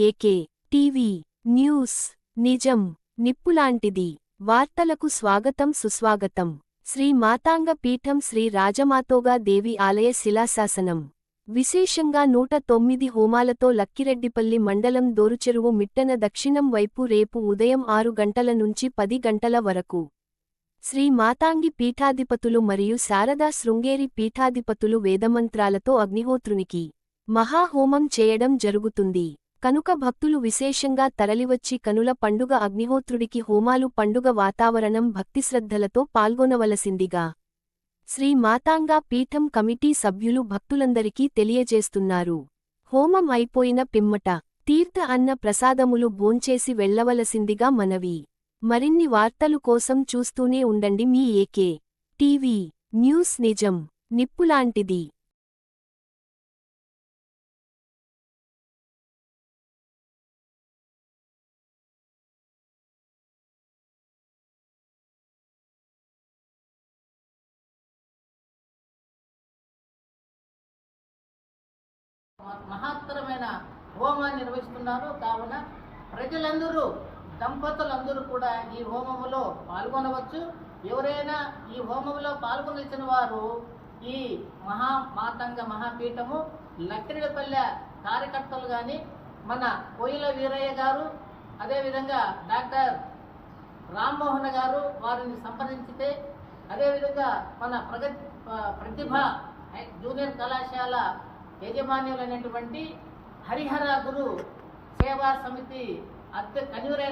AK TV news నిజం నిప్పులాంటిది వార్తలకు స్వాగతం సుస్వాగతం శ్రీ మాతాంగ పీఠం శ్రీ రాజమాతోగా దేవి ఆలయ శిలాశాసనం విశేషంగా నూట తొమ్మిది హోమాలతో లక్కిరెడ్డిపల్లి మండలం దోరుచెరువు మిట్టన దక్షిణం వైపు రేపు ఉదయం ఆరు గంటల నుంచి పది గంటల వరకు శ్రీ మాతాంగి పీఠాధిపతులు మరియు శారదా శృంగేరి పీఠాధిపతులు వేదమంత్రాలతో అగ్నిహోత్రునికి మహాహోమం చేయడం జరుగుతుంది కనుక భక్తులు విశేషంగా తరలివచ్చి కనుల పండుగ అగ్నిహోత్రుడికి హోమాలు పండుగ వాతావరణం భక్తిశ్రద్ధలతో పాల్గొనవలసిందిగా శ్రీ మాతాంగా పీఠం కమిటీ సభ్యులు భక్తులందరికీ తెలియజేస్తున్నారు. హోమం అయిపోయిన పిమ్మట తీర్థ అన్న ప్రసాదములు భోంచేసి వెళ్ళవలసిందిగా మనవి. మరిన్ని వార్తలు కోసం చూస్తూనే ఉండండి మీ ఏకే టీవీ న్యూస్ నిజం నిప్పులాంటిది. మహత్తరమైన హోమాన్ని నిర్వహిస్తున్నారు. కావున ప్రజలందరూ దంపతులందరూ కూడా ఈ హోమములో పాల్గొనవచ్చు. ఎవరైనా ఈ హోమములో పాల్గొనవలసిన వారు ఈ మహా మాతంగ మహాపీఠము లక్కిరిపల్లె కార్యకర్తలు కానీ మన కోయిల వీరయ్య గారు అదేవిధంగా డాక్టర్ రామ్మోహన్ గారు వారిని సంప్రదించితే అదేవిధంగా మన ప్రగతి ప్రతిభ జూనియర్ కళాశాల యజమాన్యులైనటువంటి హరిహర గురు సేవా సమితి అత్య కన్వీనర్